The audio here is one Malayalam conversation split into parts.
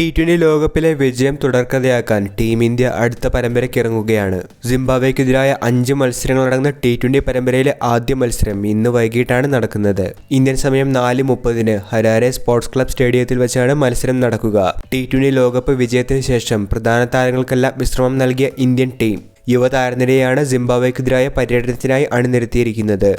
ടി ട്വന്റി ലോകകപ്പിലെ വിജയം തുടർക്കഥയാക്കാൻ ടീം ഇന്ത്യ അടുത്ത പരമ്പരയ്ക്ക് ഇറങ്ങുകയാണ് സിംബാബ്വേക്കെതിരായ അഞ്ച് മത്സരങ്ങളടങ്ങുന്ന ടി ട്വന്റി പരമ്പരയിലെ ആദ്യ മത്സരം ഇന്ന് വൈകിട്ടാണ് നടക്കുന്നത്. ഇന്ത്യൻ സമയം നാല് മുപ്പതിന് ഹരാരെ സ്പോർട്സ് ക്ലബ് സ്റ്റേഡിയത്തിൽ വെച്ചാണ് മത്സരം നടക്കുക. ടി ട്വന്റി ലോകകപ്പ് വിജയത്തിന് ശേഷം പ്രധാന താരങ്ങൾക്കെല്ലാം വിശ്രമം നൽകിയ ഇന്ത്യൻ ടീം യുവതാരനിരയാണ് സിംബാബ്വേക്കെതിരായ പര്യടനത്തിനായി അണിനിരത്തിയിരിക്കുന്നത്.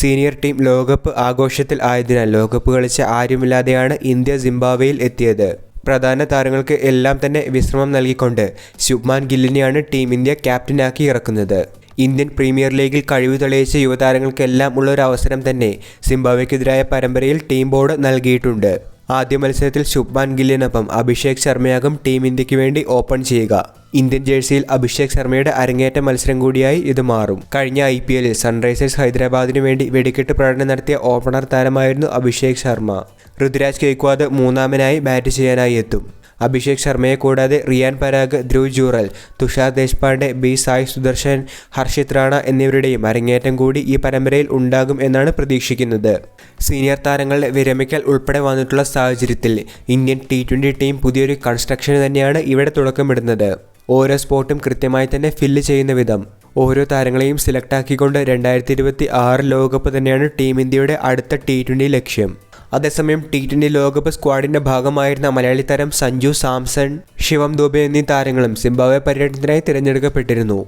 സീനിയർ ടീം ലോകകപ്പ് ആഘോഷത്തിൽ ആയതിനാൽ ലോകകപ്പ് കളിച്ച ആരുമില്ലാതെയാണ് ഇന്ത്യ സിംബാബ്വേയിൽ എത്തിയത്. പ്രധാന താരങ്ങൾക്ക് എല്ലാം തന്നെ വിശ്രമം നൽകിക്കൊണ്ട് ശുഭ്മാൻ ഗില്ലിനെയാണ് ടീം ഇന്ത്യ ക്യാപ്റ്റനാക്കി ഇറക്കുന്നത്. ഇന്ത്യൻ പ്രീമിയർ ലീഗിൽ കഴിവ് തെളിയിച്ച യുവതാരങ്ങൾക്കെല്ലാം ഉള്ള ഒരു അവസരം തന്നെ സിംബാബ്വെക്കെതിരായ പരമ്പരയിൽ ടീം ബോർഡ് നൽകിയിട്ടുണ്ട്. ആദ്യ മത്സരത്തിൽ ശുഭ്മാൻ ഗില്ലിനൊപ്പം അഭിഷേക് ശർമ്മയാകും ടീം ഇന്ത്യയ്ക്ക് വേണ്ടി ഓപ്പൺ ചെയ്യുക. ഇന്ത്യൻ ജേഴ്സിയിൽ അഭിഷേക് ശർമ്മയുടെ അരങ്ങേറ്റ മത്സരം കൂടിയായി ഇത് മാറും. കഴിഞ്ഞ ഐ പി എല്ലിൽ സൺറൈസേഴ്സ് ഹൈദരാബാദിനു വേണ്ടി വെടിക്കെട്ട് പ്രകടനം നടത്തിയ ഓപ്പണർ താരമായിരുന്നു അഭിഷേക് ശർമ്മ. ഋതുരാജ് കേക്വാദ് മൂന്നാമനായി ബാറ്റ് ചെയ്യാനായി എത്തും. അഭിഷേക് ശർമ്മയെ കൂടാതെ റിയാൻ പരാഗ് ധ്രുവ് ജൂറൽ തുഷാർ ദേശ്പാണ്ഡെ ബി സായ് സുദർശൻ ഹർഷിത് റാണ എന്നിവരുടെയും അരങ്ങേറ്റം കൂടി ഈ പരമ്പരയിൽ ഉണ്ടാകും എന്നാണ് പ്രതീക്ഷിക്കുന്നത്. സീനിയർ താരങ്ങളുടെ വിരമിക്കൽ ഉൾപ്പെടെ വന്നിട്ടുള്ള സാഹചര്യത്തിൽ ഇന്ത്യൻ ടി ട്വന്റി ടീം പുതിയൊരു കൺസ്ട്രക്ഷന് തന്നെയാണ് ഇവിടെ തുടക്കമിടുന്നത്. ഓരോ സ്പോട്ടും കൃത്യമായി തന്നെ ഫില്ല് ചെയ്യുന്ന വിധം. ഓരോ താരങ്ങളെയും സെലക്ട് ആക്കിക്കൊണ്ട് രണ്ടായിരത്തി ഇരുപത്തി ആറ് ലോകകപ്പ് തന്നെയാണ് ടീം ഇന്ത്യയുടെ അടുത്ത ടി ട്വന്റി ലക്ഷ്യം. അതേസമയം ടി ട്വന്റി ലോകകപ്പ് സ്ക്വാഡിന്റെ ഭാഗമായിരുന്ന മലയാളി താരം സഞ്ജു സാംസൺ ശിവം ദുബെ എന്നീ താരങ്ങളും സിംബാബ്വെ പര്യടനത്തിനായി തിരഞ്ഞെടുക്കപ്പെട്ടിരുന്നു.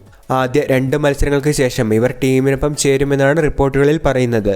ആദ്യ രണ്ട് മത്സരങ്ങൾക്ക് ശേഷം ഇവർ ടീമിനൊപ്പം ചേരുമെന്നാണ് റിപ്പോർട്ടുകളിൽ പറയുന്നത്.